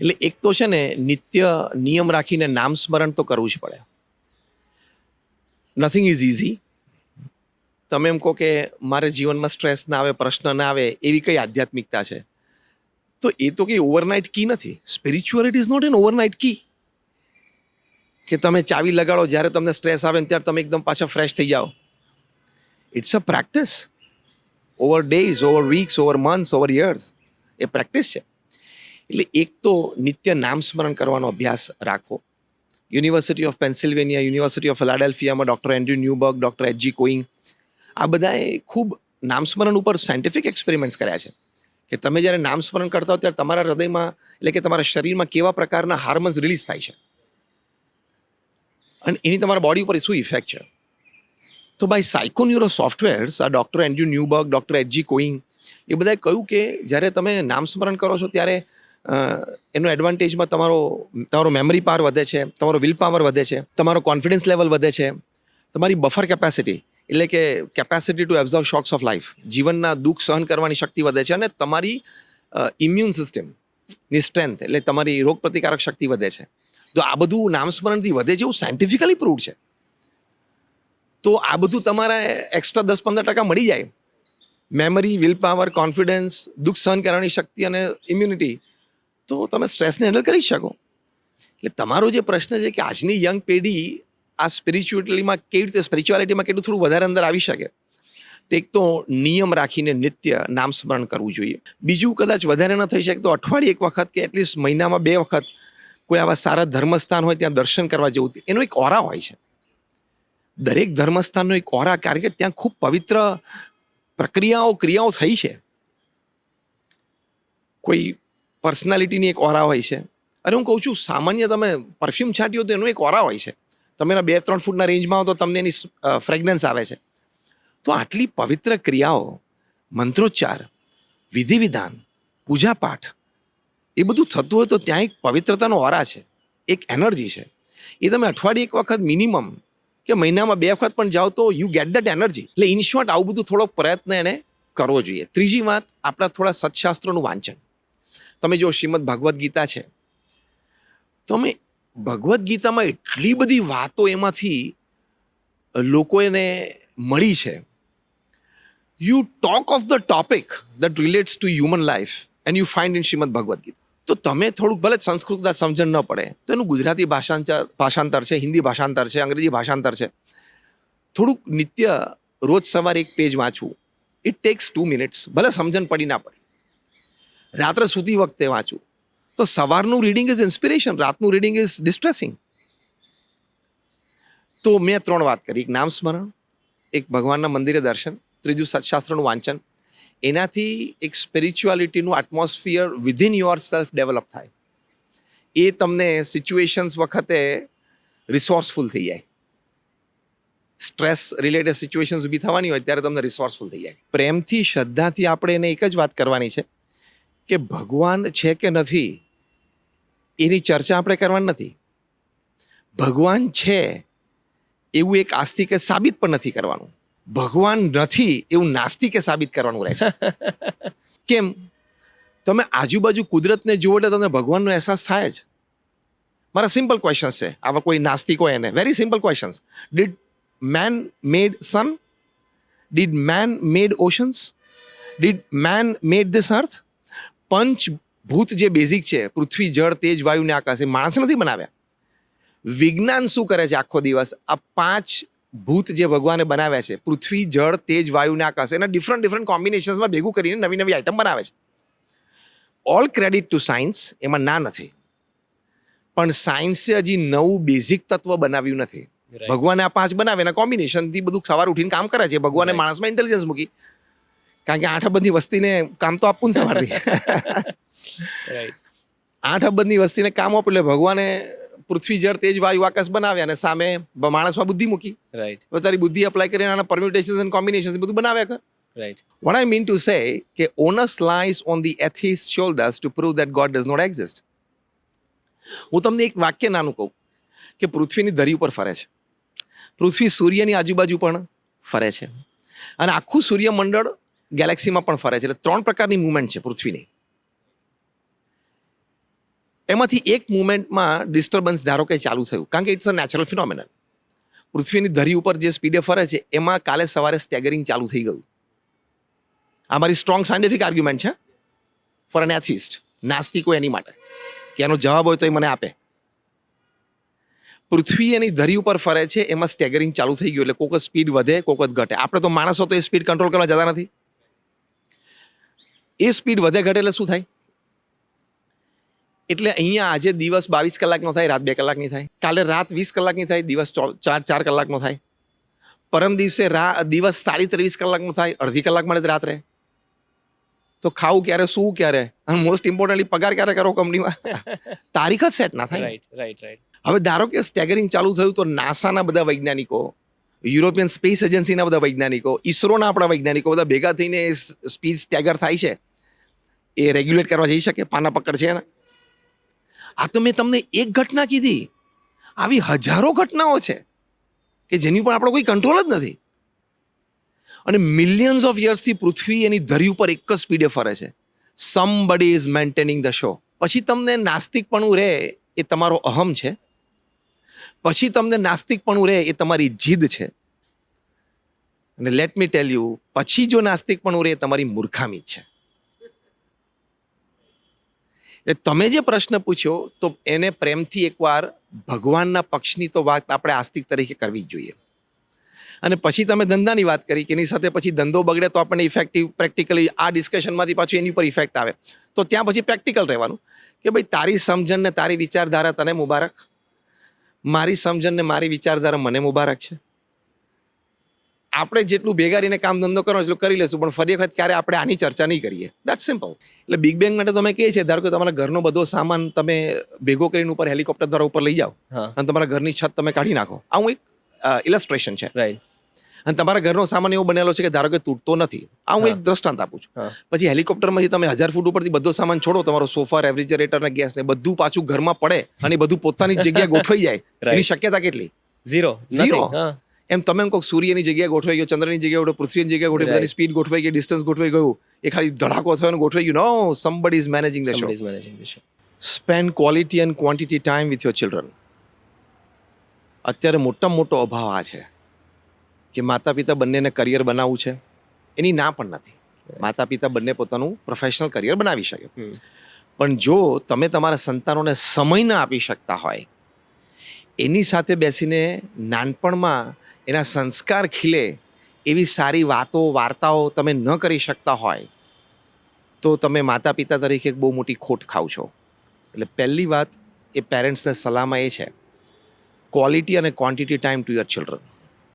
એટલે એક તો છે ને નિત્ય નિયમ રાખીને નામ સ્મરણ તો કરવું જ પડે. નથિંગ ઇઝ ઇઝી તમે એમ કહો કે મારે જીવનમાં સ્ટ્રેસ ના આવે, પ્રશ્ન ના આવે, એવી કઈ આધ્યાત્મિકતા છે? તો એ તો કંઈ ઓવરનાઇટ કી નથી. Spirituality is not an overnight key કે તમે ચાવી લગાડો, જ્યારે તમને સ્ટ્રેસ આવે ત્યારે તમે એકદમ પાછા ફ્રેશ થઈ જાઓ. It's a practice over days over weeks over months over years A practice છે. એટલે એક તો નિત્ય નામ સ્મરણ કરવાનો અભ્યાસ રાખવો university of Pennsylvania university of ફિલાડેલ્ફિયામાં doctor Andrew Newberg doctor H G Koenig આ બધાએ ખૂબ નામસ્મરણ ઉપર સાયન્ટિફિક એક્સપેરિમેન્ટ્સ કર્યા છે. કે તમે જ્યારે નામસ્મરણ કરતા હો ત્યારે તમારા હૃદયમાં, એટલે કે તમારા શરીરમાં કેવા પ્રકારના હાર્મોન્સ રિલીઝ થાય છે. અને એની તમારા બોડી ઉપર શું ઇફેક્ટ છે? તો બાય સાયકોન્યુરો સોફ્ટવેર્સ આ doctor Andrew Newberg doctor H G Koenig એ બધાએ કહ્યું કે જ્યારે તમે નામસ્મરણ કરો છો ત્યારે એનો એડવાન્ટેજમાં તમારો તમારો મેમરી પાવર વધે છે, તમારો વિલ પાવર વધે છે, તમારો કોન્ફિડન્સ લેવલ વધે છે, તમારી બફર કેપેસિટી એટલે કે capacity to absorb shocks of life જીવનના દુઃખ સહન કરવાની શક્તિ વધે છે અને તમારી ઇમ્યુન સિસ્ટમની સ્ટ્રેન્થ એટલે તમારી રોગ પ્રતિકારક શક્તિ વધે છે. તો આ બધું નામસ્મરણથી વધે છે એવું સાયન્ટિફિકલી પ્રૂવ છે. તો આ બધું તમારે એક્સ્ટ્રા દસ પંદર ટકા મળી જાય. મેમરી વિલ પાવર કોન્ફિડન્સ દુઃખ સહન કરવાની શક્તિ અને ઇમ્યુનિટી તો તમે સ્ટ્રેસને હેન્ડલ કરી શકો. એટલે તમારો જે પ્રશ્ન છે કે આજની યંગ પેઢી આ સ્પિરિચ્યુઅલિટીમાં કેવી રીતે સ્પિરિચ્યુઆલિટીમાં કેટલું થોડું વધારે અંદર આવી શકે? તો એક તો નિયમ રાખીને નિત્ય નામ સ્મરણ કરવું જોઈએ. બીજું કદાચ વધારે ન થઈ શકે તો અઠવાડિયે એક વખત કે એટલીસ્ટ મહિનામાં બે વખત કોઈ આવા સારા ધર્મસ્થાન હોય ત્યાં દર્શન કરવા જવું એનો એક ઓરા હોય છે. દરેક ધર્મસ્થાનનો એક ઓરા કારણ કે ત્યાં ખૂબ પવિત્ર પ્રક્રિયાઓ, ક્રિયાઓ થઈ છે. કોઈ પર્સનાલિટીની એક ઓરા હોય છે. અરે હું કહું છું, સામાન્ય તમે પરફ્યુમ છાંટ્યો તો એનો એક ઓરા હોય છે. તમે બે ત્રણ ફૂટના રેન્જમાં તો તમને એની ફ્રેગ્રન્સ આવે છે. તો આટલી પવિત્ર ક્રિયાઓ, મંત્રોચ્ચાર વિધિ વિધાન પૂજાપાઠ, એ બધું થતું હોય તો ત્યાં એક પવિત્રતાનો ઓરા છે. એક એનર્જી છે. એ તમે અઠવાડિયે એક વખત મિનિમમ કે મહિનામાં બે વખત પણ જાઓ તો યુ ગેટ દેટ એનર્જી એટલે ઇન શોર્ટ આવું બધું થોડો પ્રયત્ન એને કરવો જોઈએ. ત્રીજી વાત, આપણા થોડા સત્શાસ્ત્રોનું વાંચન. તમે જો શ્રીમદ ભગવદ્ ગીતા છે તો અમે ભગવદ્ ગીતામાં એટલી બધી વાતો એમાંથી લોકો એને મળી છે. You talk of the topic that relates to human life and you find in Shrimad Bhagavad Gita તો તમે થોડુંક ભલે સંસ્કૃત સમજણ ન પડે, તો એનું ગુજરાતી ભાષાંતર ભાષાંતર છે, હિન્દી ભાષાંતર છે, અંગ્રેજી ભાષાંતર છે. થોડુંક નિત્ય રોજ સવારે એક પેજ વાંચવું ઇટ ટેક્સ ટુ મિનિટ્સ ભલે સમજણ પડી ના પડી. રાત્રે સૂતી વખતે વાંચું. તો સવારનું રીડિંગ ઇઝ ઇન્સ્પિરેશન રાતનું રીડિંગ ઇઝ ડિસ્ટ્રેસિંગ તો મેં ત્રણ વાત કરી. એક નામ સ્મરણ, એક ભગવાનના મંદિરે દર્શન, ત્રીજું સત્શાસ્ત્રનું વાંચન. એનાથી એક સ્પિરિચ્યુઆલિટીનું atmosphere within yourself develop થાય. એ તમને સિચ્યુએશન્સ વખતે રિસોર્સફુલ થઈ જાય. સ્ટ્રેસ રિલેટેડ સિચ્યુએશન્સ ઊભી થવાની હોય ત્યારે તમને રિસોર્સફુલ થઈ જાય. પ્રેમથી, શ્રદ્ધાથી આપણે એને એક જ વાત કરવાની છે. કે ભગવાન છે કે નથી એની ચર્ચા આપણે કરવાની નથી. ભગવાન છે એવું એક આસ્તિકે સાબિત પણ નથી કરવાનું. ભગવાન નથી એવું નાસ્તિકે સાબિત કરવાનું રહે છે. કેમ? તમે આજુબાજુ કુદરતને જુઓ એટલે તમને ભગવાનનો અહેસાસ થાય જ. મારા સિમ્પલ ક્વેશ્ચન્સ છે. આવા કોઈ નાસ્તિક હોય એને. Very simple questions did man made sun did man made oceans did man made this earth પંચ ભૂત જે બેઝિક છે પૃથ્વી જળ તેજ વાયુ ને આકાશ એ માણસ નથી બનાવ્યા. વિજ્ઞાન શું કરે છે આખો દિવસ? આ પાંચ ભૂત જે ભગવાને બનાવ્યા છે પૃથ્વી જળ તેજ વાયુ ને આકાશ એના ડિફરન્ટ ડિફરન્ટ કોમ્બિનેશન્સમાં ભેગું કરીને નવી નવી આઈટમ બનાવે છે. ઓલ ક્રેડિટ ટુ સાયન્સ એમાં ના નથી. પણ સાયન્સે હજી નવું બેઝિક તત્વ બનાવ્યું નથી. ભગવાને આ પાંચ બનાવે એના કોમ્બિનેશનથી બધું સવાર ઉઠીને કામ કરે છે. ભગવાને માણસમાં ઇન્ટેલિજન્સ મૂકી. કારણ કે આઠ અબજની વસ્તીને કામ તો આપવું ને સવારથી રાઈટ આઠ અબજની વસ્તીને કામ આપ્યું એટલે ભગવાને પૃથ્વી જળ તેજ વાયુ આકાશ બનાવ્યા અને સામે માણસમાં બુદ્ધિ મૂકી. રાઈટ તારી બુદ્ધિ અપ્લાય કરીને આના પરમ્યુટેશન એન્ડ કોમ્બિનેશન બધું બનાવ્યા કર. Right What I mean to say કે onus lies on the atheist shoulders to prove that God does not exist. હું તમને એક વાક્ય નાનું કહું કે પૃથ્વીની ધરી ઉપર ફરે છે. પૃથ્વી સૂર્યની આજુબાજુ પણ ફરે છે. અને આખું સૂર્યમંડળ ગેલેક્સીમાં પણ ફરે છે. એટલે ત્રણ પ્રકારની મુવમેન્ટ છે પૃથ્વીની. એમાંથી એક મુમેન્ટમાં ડિસ્ટર્બન્સ ધારો કે ચાલુ થયું. કારણ કે ઇટ્સ અ નેચરલ ફિનોમિનલ પૃથ્વીની ધરી ઉપર જે સ્પીડે ફરે છે, એમાં કાલે સવારે સ્ટેગરિંગ ચાલુ થઈ ગયું. આ મારી સ્ટ્રોંગ સાયન્ટિફિક આર્ગ્યુમેન્ટ છે. ફોર એન એથિસ્ટ નાસ્તિકો એની માટે. કે એનો જવાબ હોય તો એ મને આપે. પૃથ્વી એની ધરી ઉપર ફરે છે, એમાં સ્ટેગરિંગ ચાલુ થઈ ગયું. એટલે કોક સ્પીડ વધે કોક ઘટે. આપણે તો માણસો તો એ સ્પીડ કંટ્રોલ કરવા જતા નથી. એ સ્પીડ વધે ઘટે એટલે શું થાય? એટલે અહીંયા આજે દિવસ બાવીસ કલાકનો થાય રાત બે કલાકની થાય. કાલે રાત વીસ કલાકની થાય દિવસ ચાર ચાર કલાકનો થાય. પરમ દિવસે રા દિવસ સાડી ત્રેવીસ કલાકનો થાય અડધી કલાક મળે રાત્રે તો ખાવું ક્યારે શું ક્યારે? અને મોસ્ટ ઇમ્પોર્ટન્ટલી પગાર ક્યારે કરો કંપનીમાં? તારીખ જ સેટ ના થાય રાઈટ રાઈટ રાઈટ હવે ધારો કે સ્ટેગરિંગ ચાલુ થયું તો નાસાના બધા વૈજ્ઞાનિકો યુરોપિયન સ્પેસ એજન્સીના બધા વૈજ્ઞાનિકો ઇસરોના આપણા વૈજ્ઞાનિકો બધા ભેગા થઈને સ્પીડ સ્ટેગર થાય છે. એ રેગ્યુલેટ કરવા જઈ શકે, પાના પકડ છે એના. આ તો મેં તમને એક ઘટના કીધી. આવી હજારો ઘટનાઓ છે કે જેની ઉપર આપણો કોઈ કંટ્રોલ જ નથી. અને મિલિયન્સ ઓફ યર્સથી પૃથ્વી એની ધરી ઉપર એક જ સ્પીડે ફરે છે. Somebody is maintaining the show પછી તમને નાસ્તિકપણું રહે એ તમારો અહમ છે. પછી તમને નાસ્તિકપણું રહે એ તમારી જીદ છે. અને લેટ મી ટેલ યુ પછી જો નાસ્તિકપણું રહે એ તમારી મૂર્ખામી છે. એટલે તમે જે પ્રશ્ન પૂછ્યો, તો એને પ્રેમથી એકવાર ભગવાનના પક્ષની તો વાત આપણે આસ્તિક તરીકે કરવી જ જોઈએ. અને પછી તમે ધંધાની વાત કરી કે એની સાથે પછી ધંધો બગડે તો આપણને ઇફેક્ટિવ પ્રેક્ટિકલી આ ડિસ્કશનમાંથી પાછું એની ઉપર ઇફેક્ટ આવે. તો ત્યાં પછી પ્રેક્ટિકલ રહેવાનું. કે ભાઈ, તારી સમજણ ને તારી વિચારધારા તને મુબારક. મારી સમજણ ને મારી વિચારધારા મને મુબારક છે. આપણે જેટલું ભેગા રહીને કામ ધંધો કરો એટલું કરી લેશું પણ ફરી વખત ક્યારે આપણે આની ચર્ચા નહીં કરીએ. દેટ સિમ્પલ એટલે બિગ બેંગ માટે તમે કહે છે ધારો કે તમારા ઘરનો બધો સામાન તમે ભેગો કરીને ઉપર હેલિકોપ્ટર દ્વારા ઉપર લઈ જાઓ અને તમારા ઘરની છત તમે કાઢી નાખો. આ હું એક ઇલસ્ટ્રેશન છે. રાઈટ અને તમારા ઘરનો સામાન એવો બનેલો છે કે ધારો કે તૂટતો નથી. આ હું. એક દ્રષ્ટાંત આપું છું. પછી હેલિકોપ્ટરમાંથી તમે હજાર ફૂટ ઉપરથી બધો સામાન છોડો તમારો સોફા રેફ્રિજરેટર ને ગેસ ને બધું પાછું ઘરમાં પડે અને બધું પોતાની જગ્યા ગોઠવાઈ જાય. એની શક્યતા કેટલી? Zero Zero. એમ તમે કહો સૂર્યની જગ્યાએ ગોઠવાઈ ગયો ચંદ્રની જગ્યાએ ગોઠવાઈ પૃથ્વીની જગ્યાએ ગોઠવાઈ બધાની સ્પીડ ગોઠવાઈ ગઈ ડિસ્ટન્સ ગોઠવાઈ ગયું એ ખાલી ધડાકો થયો અને ગોઠવાઈ ગયું. No somebody is managing the show is managing the spend quality and quantity time with your children અત્યારે મોટામાં મોટો અભાવ આ છે કે માતા પિતા બંનેને કરિયર બનાવવું છે. એની ના પણ નથી. માતા પિતા બંને પોતાનું પ્રોફેશનલ કરિયર બનાવી શકે. પણ જો તમે તમારા સંતાનોને સમય ના આપી શકતા હોય એની સાથે બેસીને નાનપણમાં એના સંસ્કાર ખીલે એવી સારી વાતો, વાર્તાઓ તમે ન કરી શકતા હોય, તો તમે માતા પિતા તરીકે એક બહુ મોટી ખોટ ખાવ છો. એટલે પહેલી વાત એ પેરેન્ટ્સને સલાહમાં એ છે ક્વોલિટી અને quantity time to your children